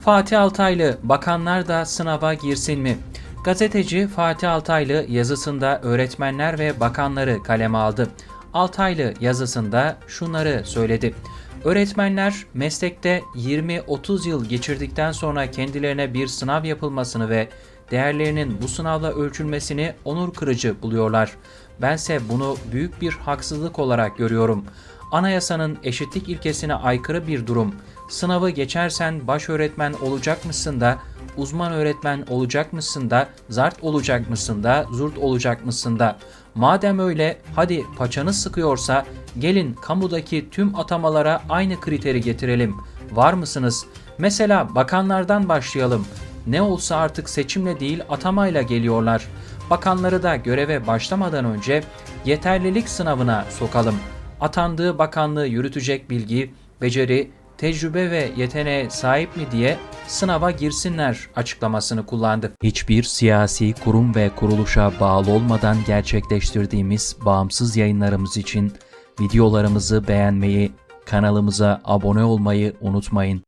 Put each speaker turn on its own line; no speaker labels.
Fatih Altaylı, bakanlar da sınava girsin mi? Gazeteci Fatih Altaylı yazısında öğretmenler ve bakanları kaleme aldı. Altaylı yazısında şunları söyledi. Öğretmenler meslekte 20-30 yıl geçirdikten sonra kendilerine bir sınav yapılmasını ve değerlerinin bu sınavla ölçülmesini onur kırıcı buluyorlar. Bense bunu büyük bir haksızlık olarak görüyorum. Anayasanın eşitlik ilkesine aykırı bir durum. Sınavı geçersen baş öğretmen olacakmışsın da, uzman öğretmen olacakmışsın da, zart olacakmışsın da, zurt olacakmışsın da. Madem öyle hadi paçanız sıkıyorsa gelin kamudaki tüm atamalara aynı kriteri getirelim. Var mısınız? Mesela bakanlardan başlayalım. Ne olsa artık seçimle değil atamayla geliyorlar. Bakanları da göreve başlamadan önce yeterlilik sınavına sokalım. Atandığı bakanlığı yürütecek bilgi, beceri, tecrübe ve yeteneğe sahip mi diye sınava girsinler açıklamasını kullandı. Hiçbir siyasi kurum ve kuruluşa bağlı olmadan gerçekleştirdiğimiz bağımsız yayınlarımız için videolarımızı beğenmeyi, kanalımıza abone olmayı unutmayın.